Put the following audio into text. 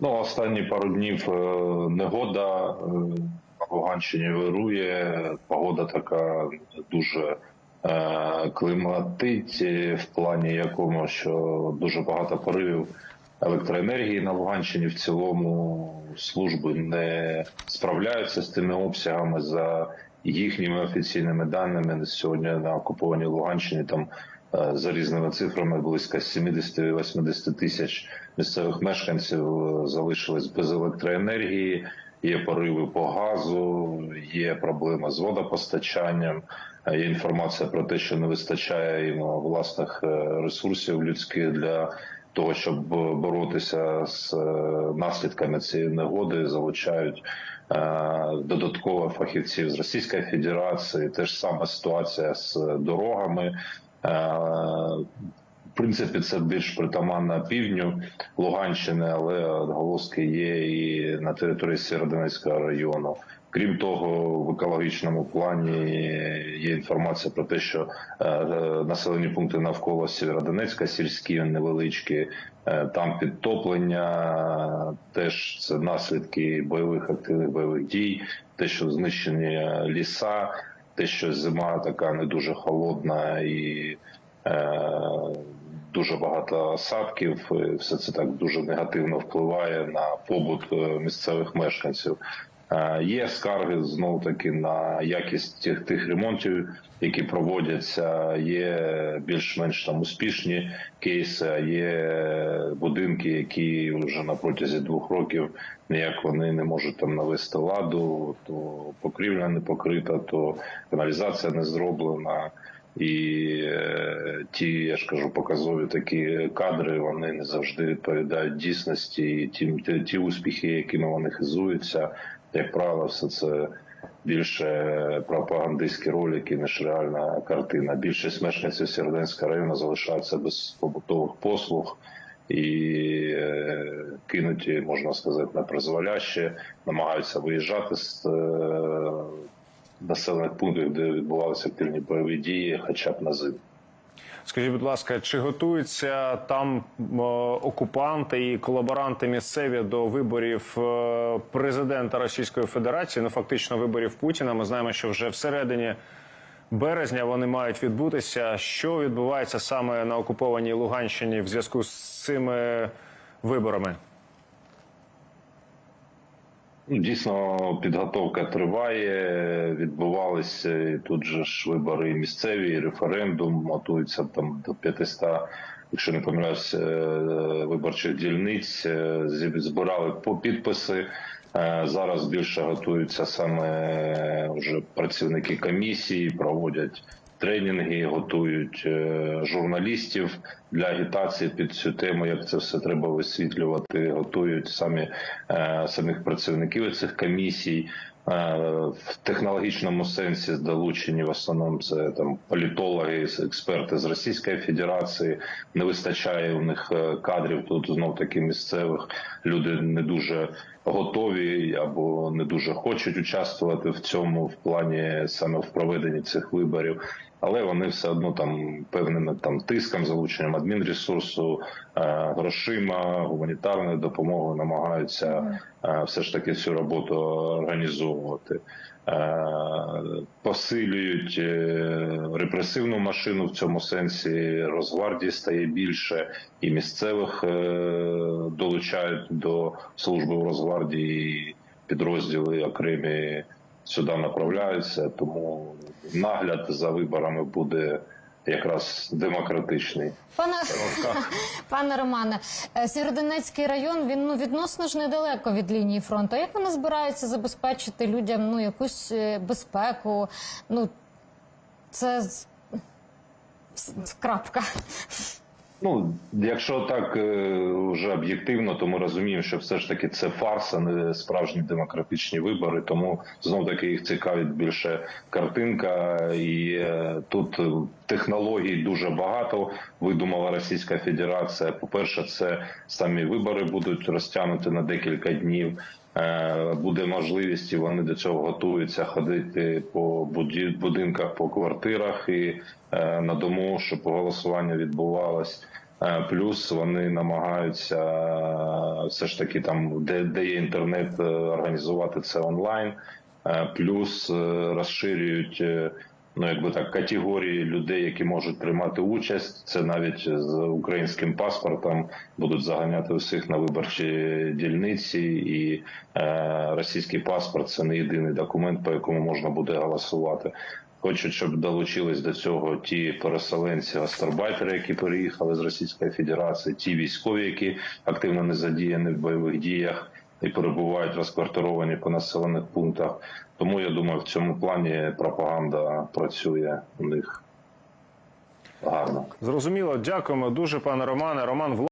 Ну, останні пару днів е, негода е, на Луганщині вирує. Погода така дуже е, климатить в плані якому, що дуже багато поривів електроенергії на Луганщині. В цілому служби не справляються з тими обсягами за їхніми офіційними даними. Сьогодні на окупованій Луганщині там за різними цифрами близько 70-80 тисяч місцевих мешканців е, залишились без електроенергії. Є пориви по газу, є проблема з водопостачанням. е, Є інформація про те, що не вистачає їм власних е, ресурсів людських для того, щоб боротися з е, наслідками цієї негоди, залучають е, додатково фахівців з Російської Федерації. Теж сама ситуація з дорогами. Е, В принципі, це більш притаманна півдню Луганщини, але отголоски є і на території Сєвєродонецького району. Крім того, в екологічному плані є інформація про те, що е, населені пункти навколо Сєвєродонецька, сільські невеличкі, е, там підтоплення, теж це наслідки бойових активних бойових дій, те, що знищені ліса, те, що зима така не дуже холодна і е, дуже багато осадків. Все це так дуже негативно впливає на побут е, місцевих мешканців. Е, Є скарги знову таки на якість тих, тих ремонтів, які проводяться. Є більш-менш там успішні кейси. Є будинки, які вже на протязі двох років ніяк вони не можуть там навести ладу, то покрівля не покрита, то каналізація не зроблена. І е, ті, я ж кажу, показові такі кадри, вони не завжди відповідають дійсності. І ті, ті успіхи, якими вони хизуються, як правило, все це більше пропагандистські ролики, ніж реальна картина. Більшість мешканців Сєвєродонецького району залишаються без побутових послуг і е, кинуті, можна сказати, на призволяще, намагаються виїжджати з е, населених пунктів, де відбувалися активні бойові дії, хоча б на зиму. Скажіть, будь ласка, чи готуються там е, окупанти і колаборанти місцеві до виборів е, президента Російської Федерації? Ну фактично виборів Путіна. Ми знаємо, що вже всередині березня вони мають відбутися. Що відбувається саме на окупованій Луганщині в зв'язку з цими виборами? Ну, Дійсно, підготовка триває. Відбувалися тут же ж вибори місцеві, референдум. Готується там до 500, якщо не помиляюсь, е, виборчих дільниць. Е, Збирали по підписи. Е, Зараз більше готуються саме вже працівники комісії, проводять тренінги, готують журналістів для агітації під цю тему, як це все треба висвітлювати. Готують самі е, самих працівників цих комісій. Е, В технологічному сенсі долучені в основному це там політологи, експерти з Російської Федерації. Не вистачає у них е, кадрів тут знов таки місцевих. Люди не дуже готові або не дуже хочуть участвувати в цьому в плані саме в проведенні цих виборів. Але вони все одно там певними там тиском, залученням адмінресурсу, е, грошима, гуманітарною допомогою намагаються е, все ж таки цю роботу організовувати. Е, Посилюють репресивну машину в цьому сенсі. Росгвардії стає більше, і місцевих долучають до служби в Росгвардії підрозділи окремі сюди направляються. Тому нагляд за виборами буде якраз демократичний. Пане, пане Романе, е, Сєвєродонецький район він ну відносно ж недалеко від лінії фронту. Як вони збираються забезпечити людям ну якусь е, безпеку? Ну це крапка. Ну, якщо так е, вже об'єктивно, то ми розуміємо, що все ж таки це фарс, а не справжні демократичні вибори. Тому знов таки їх цікавить більше картинка, і е, тут е, технологій дуже багато. Видумала Російська Федерація. По перше, це самі вибори будуть розтягнути на декілька днів. Е, Буде можливість, і вони до цього готуються ходити по будинках, по квартирах і е, на дому, щоб голосування відбувалось. Е, Плюс вони намагаються все ж таки там, де, де є інтернет, організувати це онлайн. Плюс розширюють ну якби так категорії людей, які можуть приймати участь. Це навіть з українським паспортом будуть заганяти усіх на виборчі дільниці, і е, російський паспорт це не єдиний документ, по якому можна буде голосувати. Хочуть, щоб долучились до цього ті переселенці, гастарбайтери, які переїхали з Російської Федерації, ті військові, які активно не задіяні в бойових діях і перебувають розквартировані по населених пунктах. Тому я думаю, в цьому плані пропаганда працює у них гарно. Зрозуміло, дякуємо дуже, пане Романе. Роман